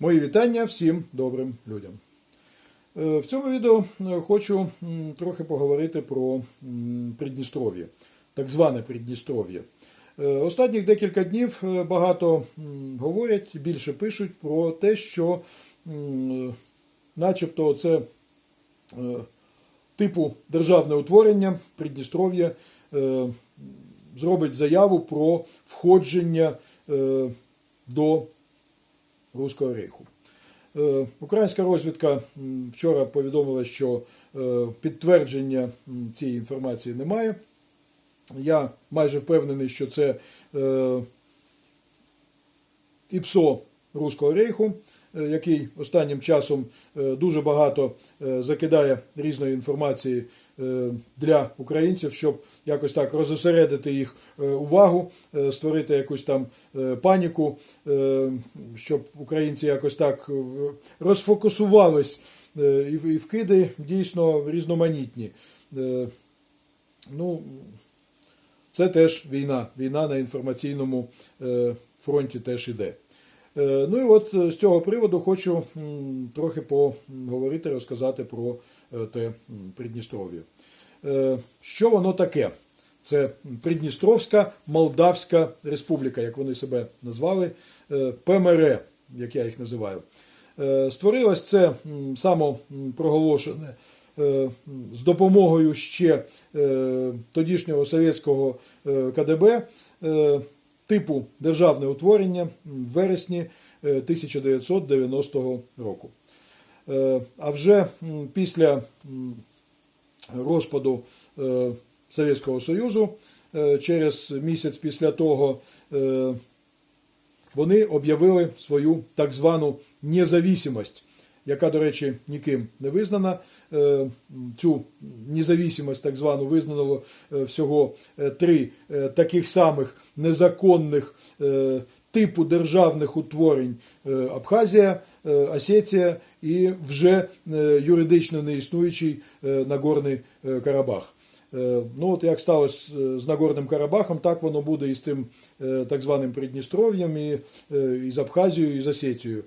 Мої вітання всім добрим людям. Е, В цьому відео е, хочу трохи поговорити про Придністров'я, так зване Придністров'я. Е, Останніх декілька днів багато говорять, більше пишуть про те, що начебто це типу державне утворення Придністров'я зробить заяву про входження до Руського рейху. Е, Українська розвідка вчора повідомила, що е, підтвердження цієї інформації немає. Я майже впевнений, що це е, ІПСО Руського рейху, який останнім часом дуже багато закидає різної інформації для українців, щоб якось так розосередити їх е, увагу, е, створити якусь там е, паніку, е, щоб українці якось так е, розфокусувались. Е, І вкиди дійсно різноманітні. Е, Ну, це теж війна. Війна на інформаційному е, фронті теж іде. Е, Ну і от е, з цього приводу хочу трохи поговорити, розказати про е, те Придністров'я. Е, Що воно таке? Це Придністровська Молдавська Республіка, як вони себе назвали, е, ПМР, як я їх називаю. Е, Створилось це самопроголошене е, з допомогою ще е, тодішнього совєтського е, КДБ е, типу державне утворення в вересні е, 1990 року. Е, А вже після розпаду е, Совєтського Союзу е, через місяць після того вони об'явили свою так звану независимость, яка, до речі, ніким не визнана. Цю независимость так звану визнало всього три таких самих незаконних типу державних утворень Абхазія, Осетія і вже е, юридично неіснуючий е, Нагорний е, Карабах. Ну, от як сталося з Нагорним Карабахом, так воно буде і з тим так званим Придністров'ям, і, і з Абхазією, і з Осетією.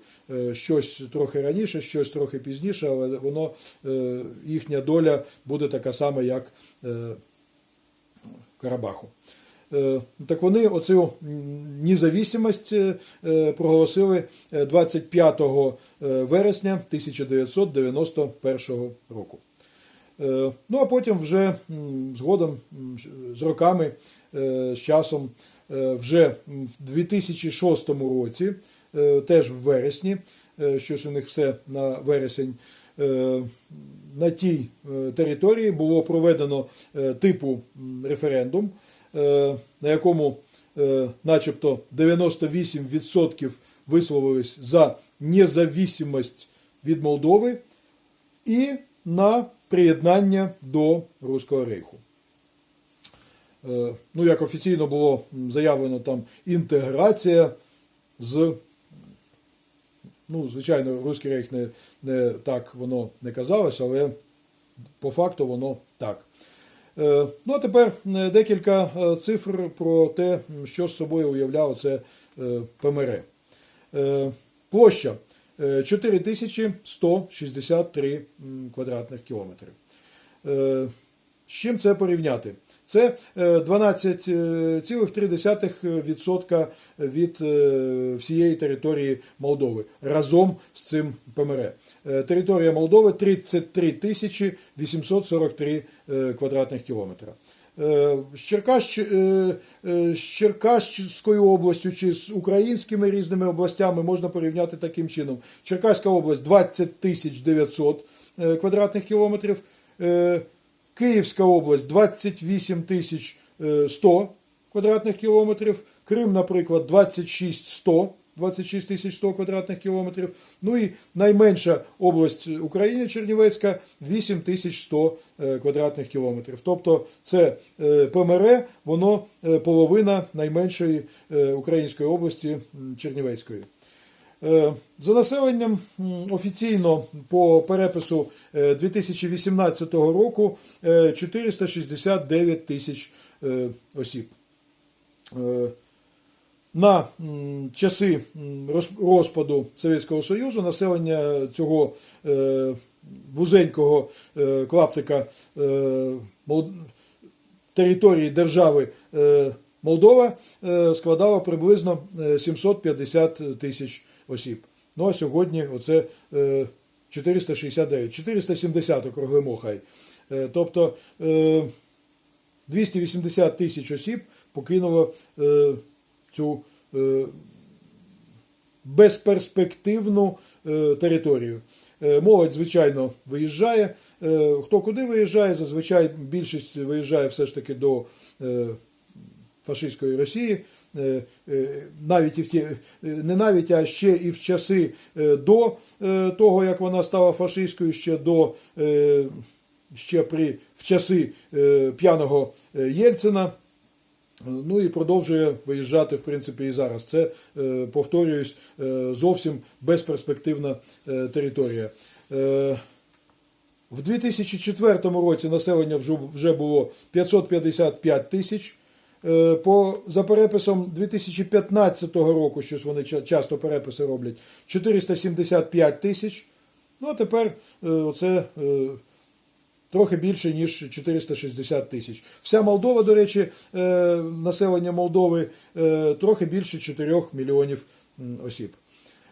Щось трохи раніше, щось трохи пізніше, але воно, їхня доля буде така сама, як Карабаху. Е, Так вони оцю м, независимость е, е, проголосили е, 25 е, вересня 1991 року. Ну а потім вже згодом з роками, з часом, вже в 2006 році, теж в вересні, щось у них все на вересень, на тій території було проведено типу референдум, на якому е, начебто 98% висловились за независимость від Молдови і на приєднання до Руського рейху. Е, Ну, як офіційно було заявлено, там інтеграція з. Ну, звичайно, Руський рейх не, не так воно не казалось, але по факту воно так. Е, Ну, а тепер е, декілька е, цифр про те, що з собою уявляло це ПМР. Площа е, 4163 квадратних кілометри. З чим це порівняти? Це е, 12,3% від всієї території Молдови разом з цим ПМР. Е, Територія Молдови 33 тисячі 843 е, квадратних кілометра. Е, З, Черкащ, з Черкаською областю чи з українськими різними областями можна порівняти таким чином. Черкаська область 20 тисяч 900 е, квадратних кілометрів. Київська область 28 тисяч е, 100 квадратних кілометрів. Крим, наприклад, 26 100 26 тисяч 100 квадратних кілометрів. Ну і найменша область України Чернівецька 8 тисяч 100 е, квадратних кілометрів. Тобто це е, ПМР, воно е, половина найменшої української області Чернівецької. За населенням офіційно по перепису е, 2018 року е, 469 тисяч осіб. На часи розпаду Совєтського Союзу населення цього е, вузенького е, клаптика е, території держави Молдова складало приблизно е, 750 тисяч осіб. Ну а сьогодні оце е, 469, 470 округлимо хай. Тобто е, 280 тисяч осіб покинуло цю е, безперспективну е, територію. Е, Молодь, звичайно, виїжджає. Хто куди виїжджає? Зазвичай більшість виїжджає все ж таки до фашистської Росії. Навіть і в ті, не навіть, а ще і в часи до того, як вона стала фашистською, ще до ще при в часи п'яного Єльцина. Ну і продовжує виїжджати, в принципі, і зараз. Це, е, повторююсь, е, зовсім безперспективна е, територія. В 2004 році населення вже- було 555 тисяч. По, за переписом 2015 року, щось вони часто переписи роблять, 475 тисяч. Ну а тепер е, оце е, трохи більше, ніж 460 тисяч. Вся Молдова, до речі, е, населення Молдови е, трохи більше 4 мільйонів осіб.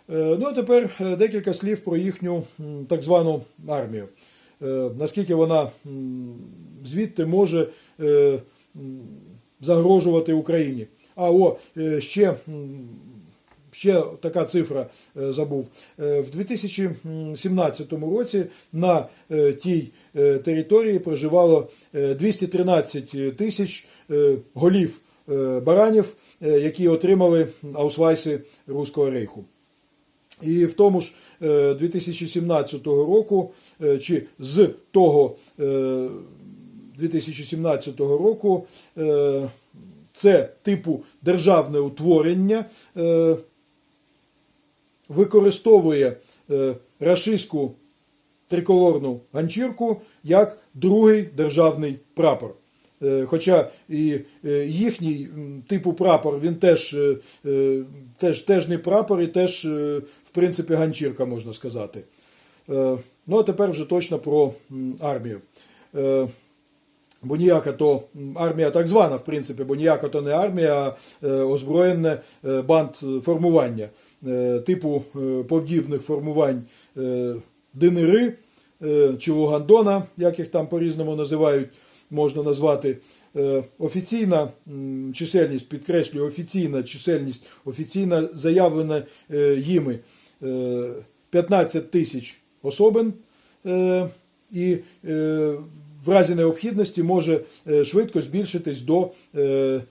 Е, Ну а тепер декілька слів про їхню так звану армію. Наскільки вона звідти може загрожувати Україні. А о, ще Ще така цифра е, забув. Е, В 2017 році на е, тій території проживало е, 213 тисяч голів баранів, які отримали аусвайси Руського рейху. І в тому ж е, 2017 року, чи з того е, 2017 року, це типу державне утворення використовує е, рашистську триколорну ганчірку як другий державний прапор. Е, Хоча і е, їхній типу прапор, він теж, теж, теж не прапор і теж, в принципі, ганчірка, можна сказати. Ну, а тепер вже точно про армію. Бо ніяка то армія так звана, в принципі, бо ніяка то не армія, а озброєне банд формування типу е, подібних формувань е, Денири е, чи Лугандона, як їх там по-різному називають, можна назвати. Е, Офіційна чисельність, підкреслюю, офіційна чисельність, офіційна заявлена е, їми е, 15 тисяч особин. Е, І е, в разі необхідності може е, швидко збільшитись до е,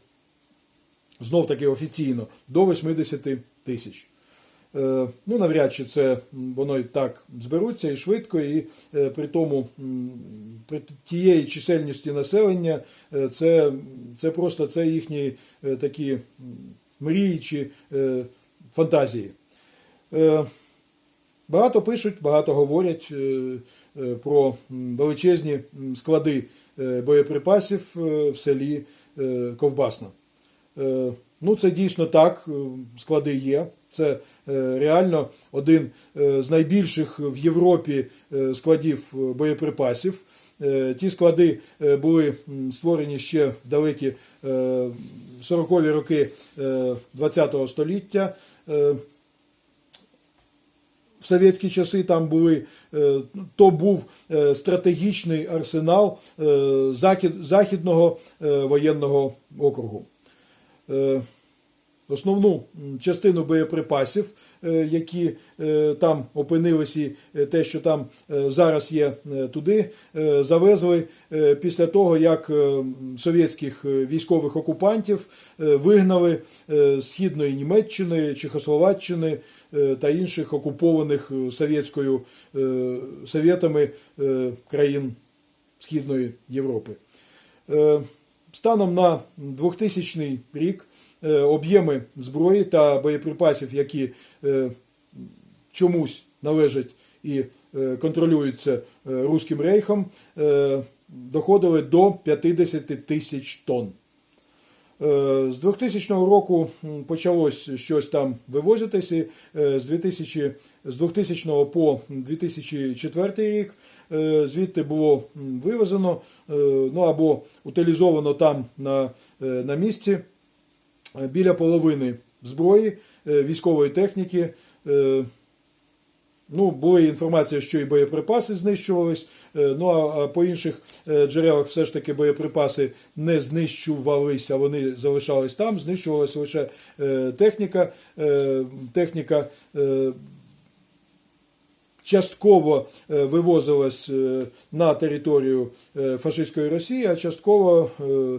знов таки офіційно до 80 тисяч. Е, Ну, навряд чи це воно і так зберуться і швидко, і е, при тому при тієї чисельності населення е, це, це просто це їхні такі мрії чи фантазії. Багато пишуть, багато говорять про величезні склади боєприпасів в селі Ковбасна. Ну, це дійсно так, склади є. Це реально один е, з найбільших в Європі е, складів е, боєприпасів. Е, Ті склади е, були створені ще в далекі е, 40-ві роки ХХ століття. Е, в совєтські часи там були, е, то був е, стратегічний арсенал е, Західного е, воєнного округу. Основну частину боєприпасів, е, які е, там опинилися, і е, те, що там зараз є туди, завезли після того, як совєтських військових окупантів вигнали з Східної Німеччини, Чехословаччини та інших окупованих совєтською совєтами країн Східної Європи. Станом на 2000 рік об'єми зброї та боєприпасів, які е, чомусь належать і е, контролюються е, Руським рейхом, е, доходили до 50 тисяч тонн. Е, З 2000 року почалось щось там вивозитися. Е, З 2000, з 2000 по 2004 рік е, звідти було вивезено е, ну або утилізовано там на, е, на місці е, біля половини зброї, е, військової техніки. е, Ну, була інформація, що і боєприпаси знищувались. е, Ну а по інших е, джерелах все ж таки боєприпаси не знищувалися, вони залишались там, знищувалася лише е, техніка. Е, Техніка е, частково е, вивозилась е, на територію е, фашистської Росії, а частково е,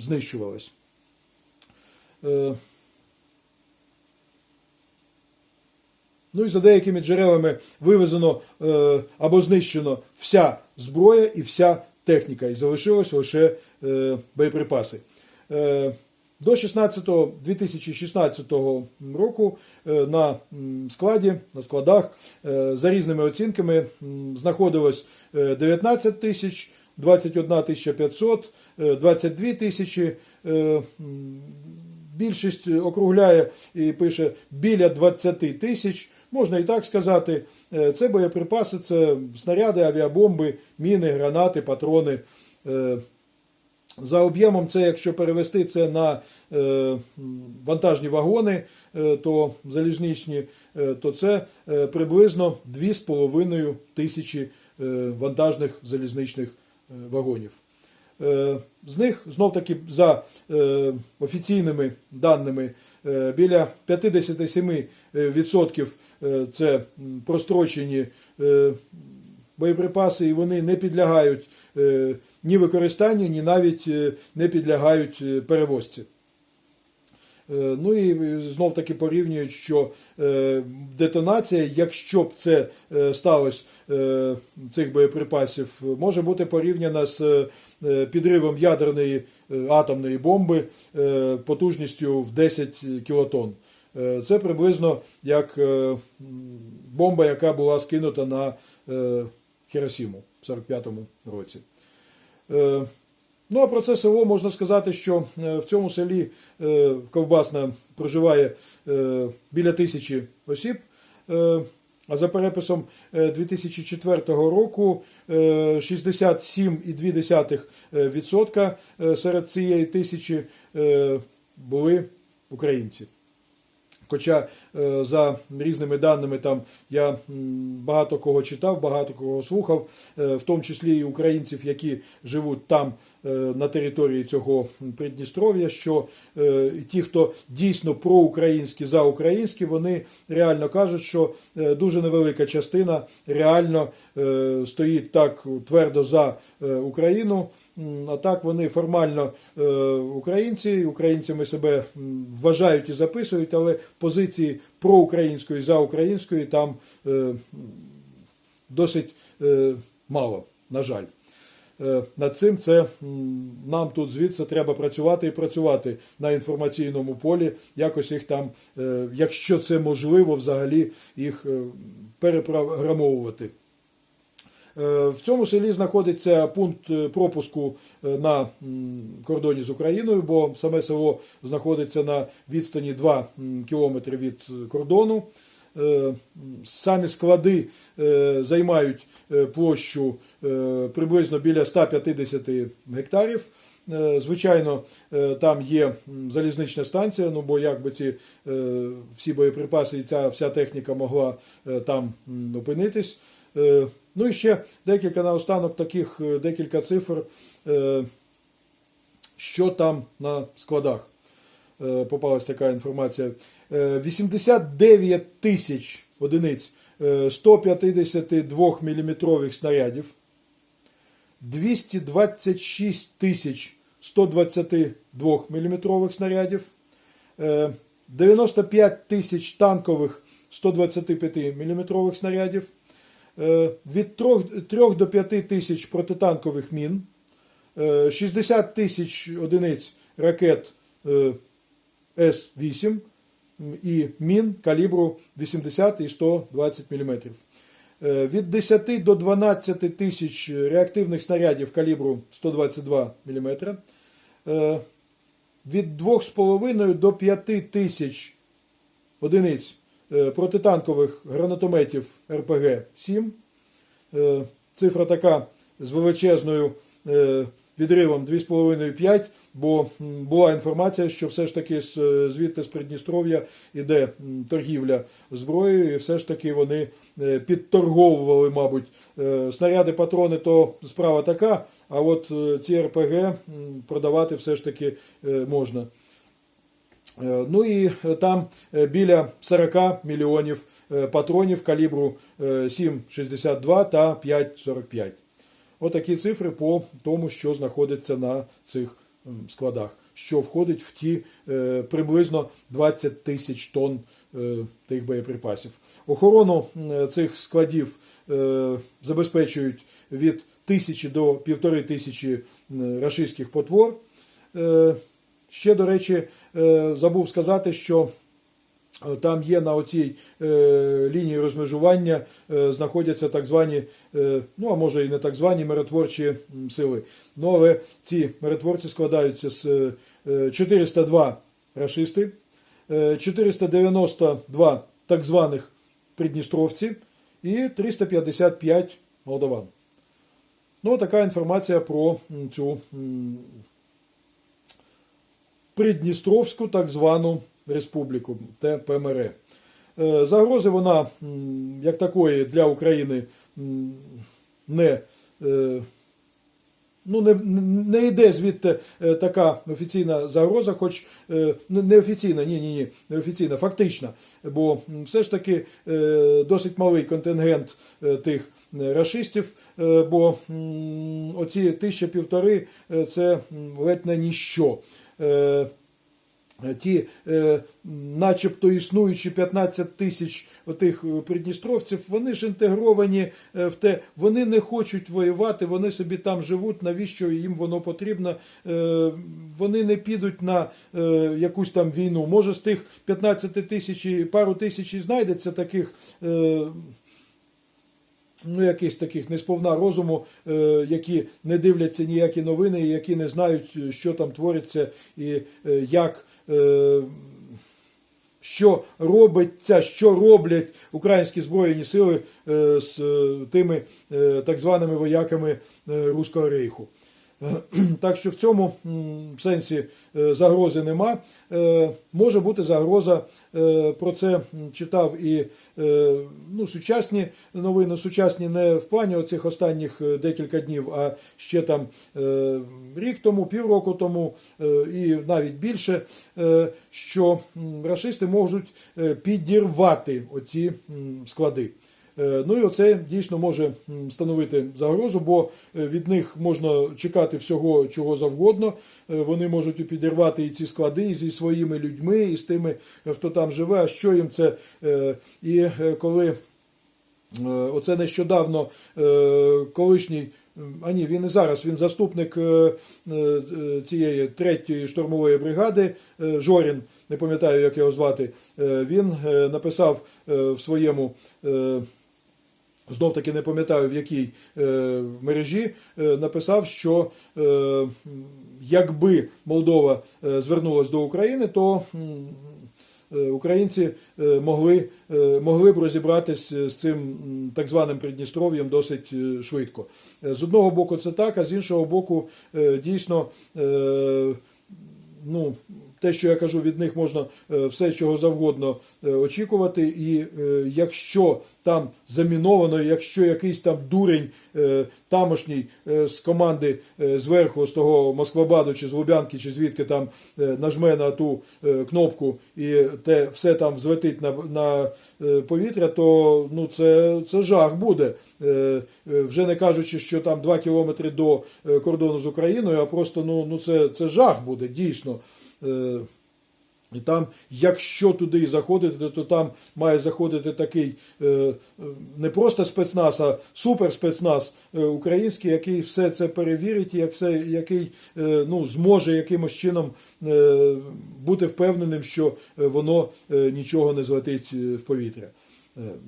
знищувалась. Е, Ну і за деякими джерелами вивезено е, або знищено вся зброя і вся техніка, і залишилось лише е, боєприпаси. До 16, 2016 року на складі, на складах за різними оцінками знаходилось е, 19 тисяч, 21 тисяча 500, е, 22 тисячі. Е, Більшість округляє і пише біля 20 тисяч. Можна і так сказати. Е, Це боєприпаси, це снаряди, авіабомби, міни, гранати, патрони. Е, За об'ємом, це якщо перевести це на е, вантажні вагони, е, то залізничні, е, то це е, приблизно 2,5 тисячі е, вантажних залізничних е, вагонів. Е, З них знов таки за е, офіційними даними е, біля 57% е, це прострочені боєприпаси, і вони не підлягають ні використанню, ні навіть не підлягають перевозці. Е, Ну і знов таки порівнюють, що е, детонація, якщо б це е, сталося цих боєприпасів, може бути порівняна з підривом ядерної атомної бомби потужністю в 10 кілотон. Е, Це приблизно як бомба, яка була скинута на Хіросіму в 45-му році. Ну, а про це село можна сказати, що е, в цьому селі е, Ковбасна проживає е, біля тисячі осіб. А за переписом е, 2004 року е, 67,2% е, серед цієї тисячі були українці. Хоча е, за різними даними там я багато кого читав, багато кого слухав, е, в тому числі і українців, які живуть там е, на території цього Придністров'я, що ті, хто дійсно проукраїнські, заукраїнські, вони реально кажуть, що дуже невелика частина реально стоїть так твердо за Україну. А так вони формально е, українці, українцями себе вважають і записують, але позиції проукраїнської, заукраїнської там е, досить е, мало, на жаль. Над цим це нам тут звідси треба працювати і працювати на інформаційному полі, якось їх там, якщо це можливо, взагалі їх перепрограмовувати. Е, В цьому селі знаходиться пункт е, пропуску е, на кордоні з Україною, бо саме село знаходиться на відстані 2 кілометри від кордону. Самі склади займають площу приблизно біля 150 гектарів. Звичайно, там є залізнична станція, ну бо як би ці всі боєприпаси і ця вся техніка могла там опинитись. Ну і ще декілька наостанок таких е, декілька цифр, е, що там на складах. Е, Попалась така інформація. Е, 89 тисяч одиниць е, 152 мм снарядів, 226 тисяч 122 мм снарядів, е, 95 тисяч танкових 125 мм снарядів, від 3, 3 до 5 тисяч протитанкових мін, е, 60 тисяч одиниць ракет е, С-8 і мін калібру 80 і 120 мм. Е, Від 10 до 12 тисяч реактивних снарядів калібру 122 мм. від 2,5 до 5 тисяч одиниць е, протитанкових гранатометів РПГ-7. Е, Цифра така з величезною е, відривом 2,5-5, бо була інформація, що все ж таки е, звідти з Придністров'я іде торгівля зброєю, і все ж таки вони е, підторговували, мабуть, Е, снаряди, патрони, то справа така, а от е, ці РПГ продавати все ж таки е, можна. Е, Ну і е, там е, біля 40 мільйонів патронів калібру е, 7,62 та 5,45. Отакі цифри по тому, що знаходиться на цих складах, що входить в ті приблизно 20 тисяч тонн тих боєприпасів. Охорону цих складів забезпечують від тисячі до півтори тисячі рашистських потвор. Ще, до речі, е, забув сказати, що е, там є на оцій е, лінії розмежування, знаходяться так звані, ну а може і не так звані миротворчі сили. Ну, але ці миротворці складаються з е, 402 рашисти, е, 492 так званих придністровці і 355 молдаван. Ну, така інформація про цю Придністровську так звану республіку ТПМР. Е, Загрози вона, як такої, для України не, е, ну, не, не йде звідти е, така офіційна загроза, хоч не офіційна, ні, ні, ні, не офіційна, фактична. Бо все ж таки досить малий контингент тих рашистів, е, бо оці тисяча півтори це ледь не ніщо. Е, Ті, е, начебто існуючі 15 тисяч отих е, придністровців, вони ж інтегровані в те, вони не хочуть воювати, вони собі там живуть, навіщо їм воно потрібно. Вони не підуть на якусь там війну. Може, з тих 15 тисяч і пару тисяч і знайдеться таких. Ну, якихось таких несповна розуму, е, які не дивляться ніякі новини, які не знають, що там твориться і е, як. е, Що робиться, що роблять українські збройні сили е, з е, тими е, так званими вояками е, Руського рейху. Так що в цьому сенсі е, загрози нема. Е, Може бути загроза, е, про це читав і ну, сучасні новини, сучасні не в плані оцих останніх декілька днів, а ще там рік тому, півроку тому і навіть більше, що м, рашисти можуть підірвати оці склади. Е, Ну і оце дійсно може становити загрозу, бо е, від них можна чекати всього чого завгодно. Е, Вони можуть підірвати і ці склади і зі своїми людьми, і з тими, хто там живе. А що їм це? І коли Оце нещодавно колишній, а ні, він і зараз, він заступник цієї третьої штурмової бригади Жорін, не пам'ятаю, як його звати. Він написав в своєму. Е, Знов таки не пам'ятаю в якій е, мережі е, написав, що е, якби Молдова е, звернулась до України, то е, українці е, могли, е, могли б розібратись з цим так званим Придністров'ям досить е, швидко. Е, З одного боку, це так, а з іншого боку, е, дійсно. е, Ну, те, що я кажу, від них можна е, все чого завгодно е, очікувати. І е, якщо там заміновано, якщо якийсь там дурень тамошній з команди зверху, з того Москвабаду чи з Лубянки, чи звідки там нажме на ту кнопку і те все там взлетить на, на повітря, то ну, це, це жах буде. Вже не кажучи, що там 2 кілометри до кордону з Україною, а просто ну, ну це, це жах буде дійсно. Е, І там, якщо туди заходити, то там має заходити такий е, е, не просто спецназ, а суперспецназ український, який все це перевірить, який ну, зможе якимось чином бути впевненим, що воно нічого не злетить в повітря.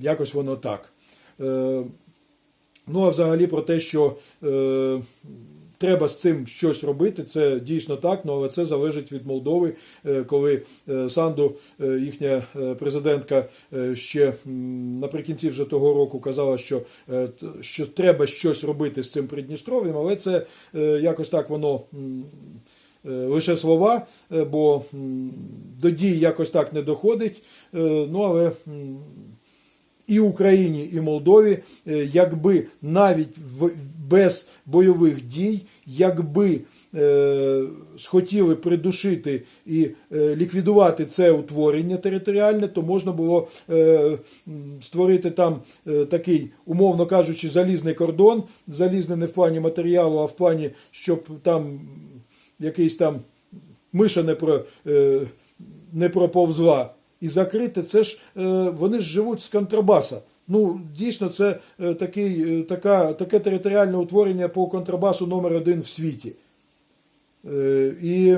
Якось воно так. Ну, а взагалі про те, що треба з цим щось робити. Це дійсно так, ну, але це залежить від Молдови, е, коли е, Санду, е, їхня президентка, ще наприкінці вже того року казала, що, що треба щось робити з цим Придністров'ям, але це якось так воно. Лише слова, бо до дій якось так не доходить. Ну але і Україні, і Молдові, е, якби навіть без бойових дій, якби е, схотіли придушити і е, ліквідувати це утворення територіальне, то можна було створити там такий, умовно кажучи, залізний кордон, залізний не в плані матеріалу, а в плані, щоб там якийсь там миша не про. Не проповзла і закрити, це ж е, вони ж живуть з контрабаса. Ну, дійсно, це е, такий, е, така, таке територіальне утворення по контрабасу номер один в світі. І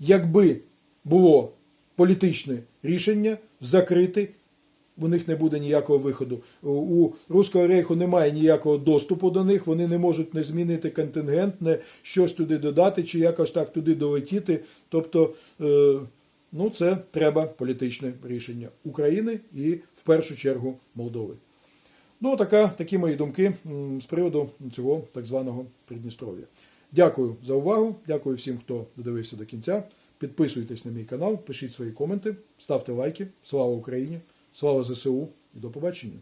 якби було політичне рішення закрити, у них не буде ніякого виходу. У- Руського рейху немає ніякого доступу до них, вони не можуть не змінити контингент, не щось туди додати, чи якось так туди долетіти. Тобто, ну, це треба політичне рішення України і в першу чергу Молдови. Ну, така, такі мої думки з приводу цього так званого Придністров'я. Дякую за увагу. Дякую всім, хто додивився до кінця. Підписуйтесь на мій канал, пишіть свої коменти, ставте лайки. Слава Україні! Слава ЗСУ і до побачення!